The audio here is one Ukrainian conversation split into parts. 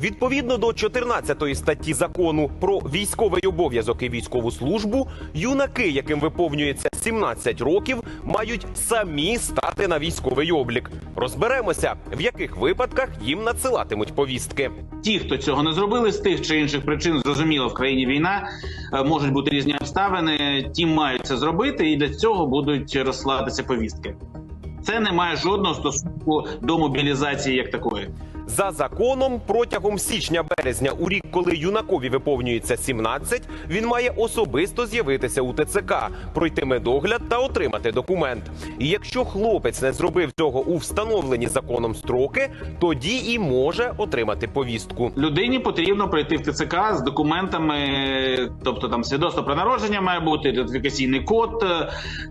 Відповідно до 14 статті закону про військовий обов'язок і військову службу, юнаки, яким виповнюється 17 років, мають самі стати на військовий облік. Розберемося, в яких випадках їм надсилатимуть повістки. Ті, хто цього не зробили з тих чи інших причин, зрозуміло, в країні війна е, можуть бути різні обставини. Ті мають це зробити, і для цього будуть розсилатися повістки. Це не має жодного стосунку до мобілізації як такої. За законом, протягом січня-березня, у рік, коли юнакові виповнюється 17, він має особисто з'явитися у ТЦК, пройти медогляд та отримати документ. І якщо хлопець не зробив цього у встановлені законом строки, тоді і може отримати повістку. Людині потрібно прийти в ТЦК з документами, тобто там свідоцтво про народження має бути, ідентифікаційний код,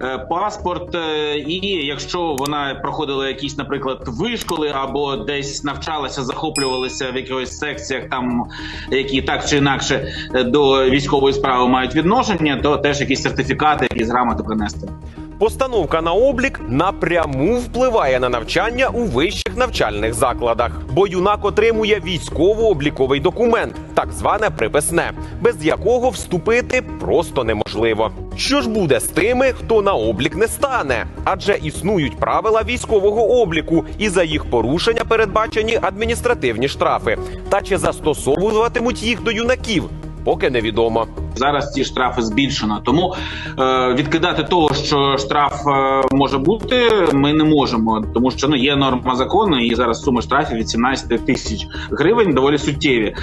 е, паспорт. е, І якщо вона проходила якісь, наприклад, вишколи або десь навчалася, захоплювалися в якихось секціях, там які так чи інакше е, до військової справи мають відношення, то теж якісь сертифікати, якісь грамоти принести. Постановка на облік напряму впливає на навчання у вищих навчальних закладах, бо юнак отримує військово-обліковий документ, так зване приписне, без якого вступити просто неможливо. Що ж буде з тими, хто на облік не стане? Адже існують правила військового обліку, і за їх порушення передбачені адміністративні штрафи. Та чи застосовуватимуть їх до юнаків, поки невідомо. Зараз ці штрафи збільшено, тому е, відкидати того, що штраф е, може бути, ми не можемо, тому що ну є норма закону, і зараз сума штрафів від 17 тисяч гривень доволі суттєві.